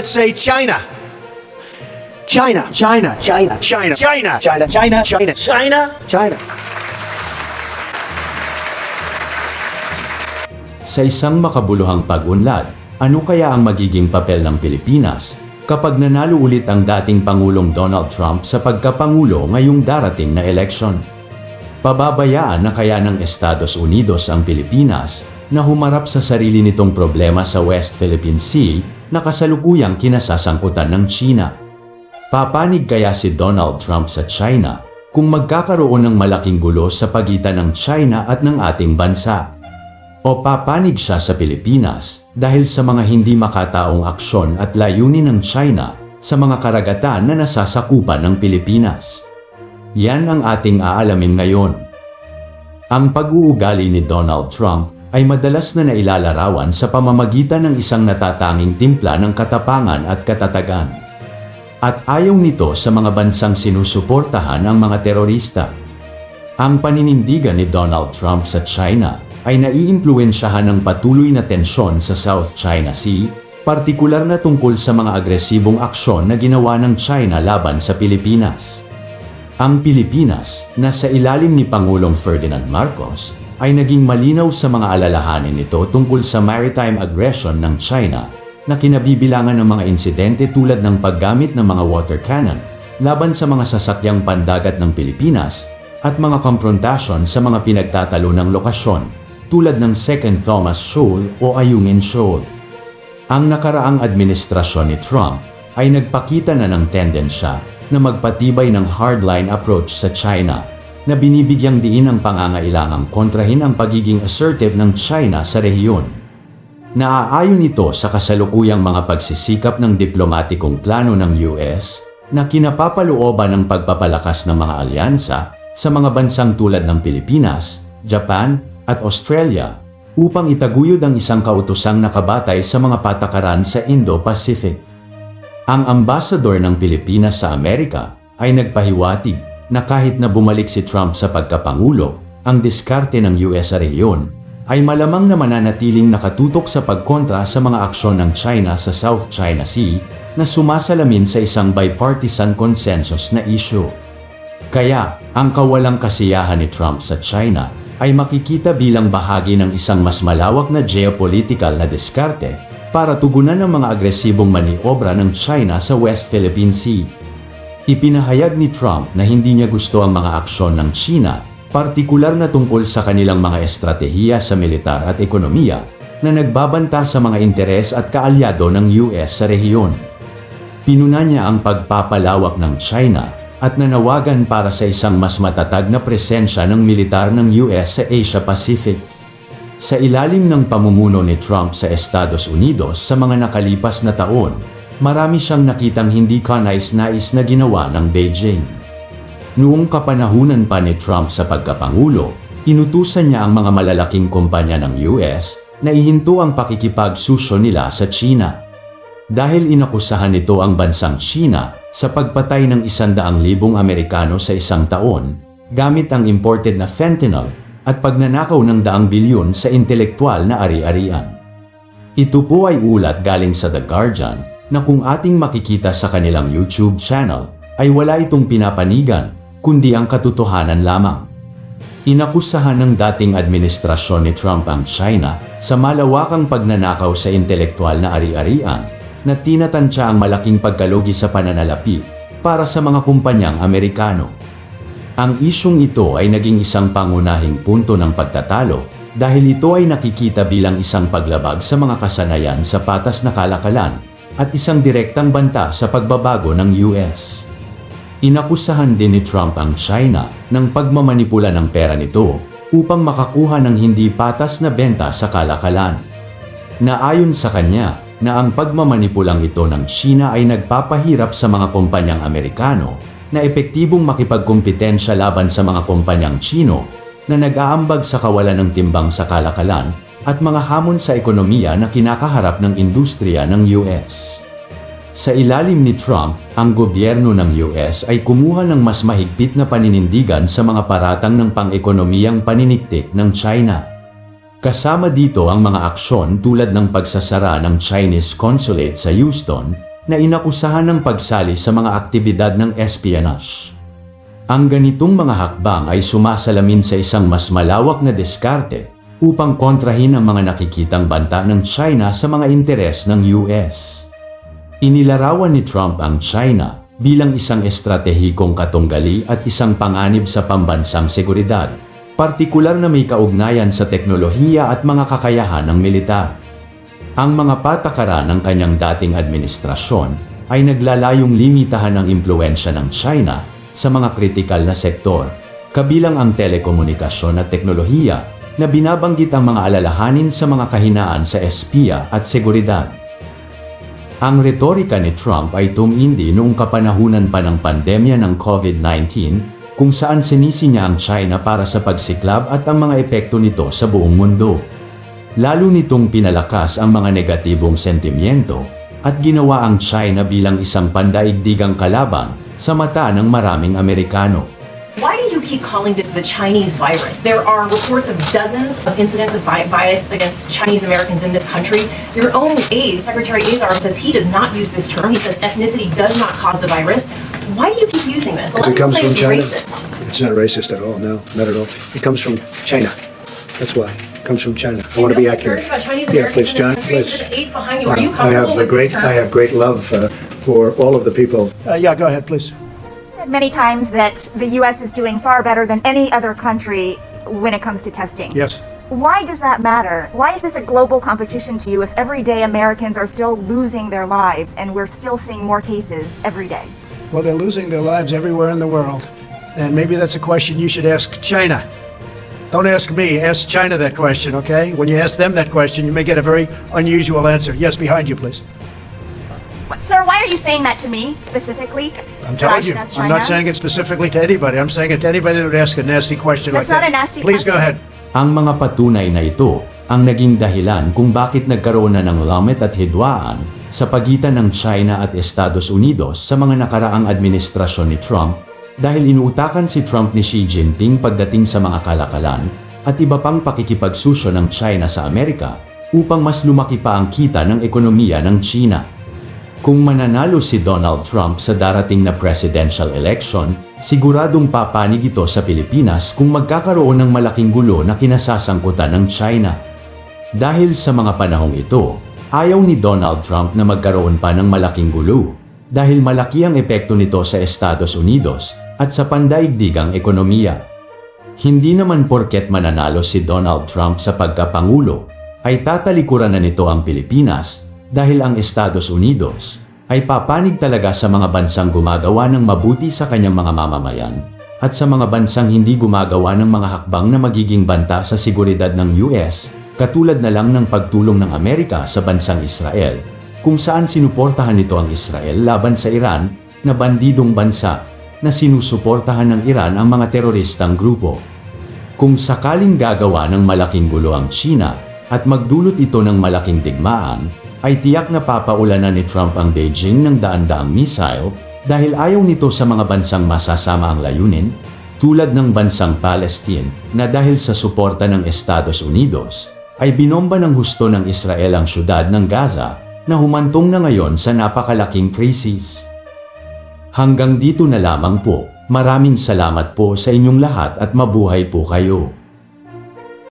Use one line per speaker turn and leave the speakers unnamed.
let's say China. China.
China, China,
China. China.
China, China,
China. China.
China.
Sa isang makabuluhang pag-unlad, ano kaya ang magiging papel ng Pilipinas kapag nanalo ulit ang dating Pangulong Donald Trump sa pagkapangulo ngayong darating na eleksyon? Pababayaan na kaya ng Estados Unidos ang Pilipinas na humarap sa sarili nitong problema sa West Philippine Sea na kasalukuyang kinasasangkutan ng China? Papanig kaya si Donald Trump sa China kung magkakaroon ng malaking gulo sa pagitan ng China at ng ating bansa? O papanig siya sa Pilipinas dahil sa mga hindi makataong aksyon at layunin ng China sa mga karagatan na nasasakupan ng Pilipinas? Yan ang ating aalamin ngayon. Ang pag-uugali ni Donald Trump ay madalas na nailalarawan sa pamamagitan ng isang natatanging timpla ng katapangan at katatagan. At ayaw nito sa mga bansang sinusuportahan ang mga terorista. Ang paninindigan ni Donald Trump sa China ay naiimpluwensyahan ng patuloy na tensyon sa South China Sea, partikular na tungkol sa mga agresibong aksyon na ginawa ng China laban sa Pilipinas. Ang Pilipinas, na sa ilalim ni Pangulong Ferdinand Marcos, ay naging malinaw sa mga alalahanin nito tungkol sa maritime aggression ng China na kinabibilangan ng mga insidente tulad ng paggamit ng mga water cannon laban sa mga sasakyang pandagat ng Pilipinas at mga konfrontasyon sa mga pinagtatalo ng lokasyon tulad ng Second Thomas Shoal o Ayungin Shoal. Ang nakaraang administrasyon ni Trump ay nagpakita na ng tendensya na magpatibay ng hardline approach sa China na binibigyang diin ang pangangailangang kontrahin ang pagiging assertive ng China sa rehiyon. Naaayon ito sa kasalukuyang mga pagsisikap ng diplomatikong plano ng US na kinapapalooban ng pagpapalakas ng mga alyansa sa mga bansang tulad ng Pilipinas, Japan, at Australia upang itaguyod ang isang kautosang nakabatay sa mga patakaran sa Indo-Pacific. Ang ambasador ng Pilipinas sa Amerika ay nagpahiwatig na kahit na bumalik si Trump sa pagkapangulo, ang diskarte ng US sa rehiyon ay malamang na mananatiling nakatutok sa pagkontra sa mga aksyon ng China sa South China Sea na sumasalamin sa isang bipartisan consensus na issue. Kaya, ang kawalang kasiyahan ni Trump sa China ay makikita bilang bahagi ng isang mas malawak na geopolitical na diskarte para tugunan ang mga agresibong maniobra ng China sa West Philippine Sea. Ipinahayag ni Trump na hindi niya gusto ang mga aksyon ng China, partikular na tungkol sa kanilang mga estratehiya sa militar at ekonomiya na nagbabanta sa mga interes at kaalyado ng US sa rehiyon. Pinuna niya ang pagpapalawak ng China at nanawagan para sa isang mas matatag na presensya ng militar ng US sa Asia Pacific. Sa ilalim ng pamumuno ni Trump sa Estados Unidos sa mga nakalipas na taon, marami siyang nakitang hindi kanais-nais na ginawa ng Beijing. Noong kapanahunan pa ni Trump sa pagkapangulo, inutusan niya ang mga malalaking kumpanya ng US na ihinto ang pakikipagsusyo nila sa China. Dahil inakusahan nito ang bansang China sa pagpatay ng isandaang libong Amerikano sa isang taon, gamit ang imported na fentanyl at pagnanakaw ng daang bilyon sa intelektual na ari-arian. Ito po ay ulat galing sa The Guardian na kung ating makikita sa kanilang YouTube channel, ay wala itong pinapanigan, kundi ang katotohanan lamang. Inakusahan ng dating administrasyon ni Trump ang China sa malawakang pagnanakaw sa intelektual na ari-arian na tinatansya ang malaking pagkalugi sa pananalapi para sa mga kumpanyang Amerikano. Ang isyong ito ay naging isang pangunahing punto ng pagtatalo dahil ito ay nakikita bilang isang paglabag sa mga kasanayan sa patas na kalakalan at isang direktang banta sa pagbabago ng US. Inakusahan din ni Trump ang China ng pagmamanipula ng pera nito upang makakuha ng hindi patas na benta sa kalakalan. Naayon sa kanya na ang pagmamanipulang ito ng China ay nagpapahirap sa mga kumpanyang Amerikano na epektibong makipagkumpetensya laban sa mga kumpanyang Chino na nag-aambag sa kawalan ng timbang sa kalakalan at mga hamon sa ekonomiya na kinakaharap ng industriya ng US. Sa ilalim ni Trump, ang gobyerno ng US ay kumuha ng mas mahigpit na paninindigan sa mga paratang ng pang-ekonomiyang paniniktik ng China. Kasama dito ang mga aksyon tulad ng pagsasara ng Chinese consulate sa Houston na inakusahan ng pagsali sa mga aktibidad ng espionage. Ang ganitong mga hakbang ay sumasalamin sa isang mas malawak na diskarte upang kontrahin ang mga nakikitang banta ng China sa mga interes ng US. Inilarawan ni Trump ang China bilang isang estratehikong katunggali at isang panganib sa pambansang seguridad, partikular na may kaugnayan sa teknolohiya at mga kakayahan ng militar. Ang mga patakaran ng kanyang dating administrasyon ay naglalayong limitahan ang impluensya ng China sa mga kritikal na sektor, kabilang ang telekomunikasyon at teknolohiya na binabanggit ang mga alalahanin sa mga kahinaan sa espiya at seguridad. Ang retorika ni Trump ay tumindi noong kapanahunan pa ng pandemya ng COVID-19 kung saan sinisi niya ang China para sa pagsiklab at ang mga epekto nito sa buong mundo. Lalo nitong pinalakas ang mga negatibong sentimiento at ginawa ang China bilang isang pandaigdigang kalaban sa mata ng maraming Amerikano.
Why do you keep calling this the Chinese virus? There are reports of dozens of incidents of bi- bias against Chinese Americans in this country. Your own aide, Secretary Azar, says he does not use this term. He says ethnicity does not cause the virus. Why do you keep using this? A lot
It comes from
it's
China.
racist.
It's not racist at all. No, not at all. It comes from China. That's why. It comes from China. I want to be accurate.
concerns about
Yeah, please, John. Please.
The aides behind you. Are you
I have a great. I have great love uh, for all of the people. Uh, yeah, go ahead, please.
Said many times that the U.S. is doing far better than any other country when it comes to testing.
Yes.
Why does that matter? Why is this a global competition to you if every day Americans are still losing their lives and we're still seeing more cases every day?
Well, they're losing their lives everywhere in the world, and maybe that's a question you should ask China. Don't ask me. Ask China that question, okay? When you ask them that question, you may get a very unusual answer. Yes, behind you, please.
What, sir, why are you saying that to me specifically?
I'm telling you. I'm not saying it specifically to anybody. I'm saying it to anybody that would ask a nasty question
That's
like
not
that.
a nasty
Please go
question.
ahead.
Ang mga patunay na ito ang naging dahilan kung bakit nagkaroon na ng lamet at hidwaan sa pagitan ng China at Estados Unidos sa mga nakaraang administrasyon ni Trump dahil inuutakan si Trump ni Xi Jinping pagdating sa mga kalakalan at iba pang pakikipagsusyo ng China sa Amerika upang mas lumaki pa ang kita ng ekonomiya ng China. Kung mananalo si Donald Trump sa darating na presidential election, siguradong papanig ito sa Pilipinas kung magkakaroon ng malaking gulo na kinasasangkutan ng China. Dahil sa mga panahong ito, ayaw ni Donald Trump na magkaroon pa ng malaking gulo dahil malaki ang epekto nito sa Estados Unidos at sa pandaigdigang ekonomiya. Hindi naman porket mananalo si Donald Trump sa pagkapangulo, ay tatalikuran na nito ang Pilipinas dahil ang Estados Unidos ay papanig talaga sa mga bansang gumagawa ng mabuti sa kanyang mga mamamayan at sa mga bansang hindi gumagawa ng mga hakbang na magiging banta sa seguridad ng US katulad na lang ng pagtulong ng Amerika sa bansang Israel kung saan sinuportahan nito ang Israel laban sa Iran na bandidong bansa na sinusuportahan ng Iran ang mga teroristang grupo. Kung sakaling gagawa ng malaking gulo ang China at magdulot ito ng malaking digmaan, ay tiyak na papaulanan ni Trump ang Beijing ng daan-daang missile dahil ayaw nito sa mga bansang masasama ang layunin, tulad ng bansang Palestine na dahil sa suporta ng Estados Unidos, ay binomba ng husto ng Israel ang syudad ng Gaza na humantong na ngayon sa napakalaking krisis. Hanggang dito na lamang po. Maraming salamat po sa inyong lahat at mabuhay po kayo.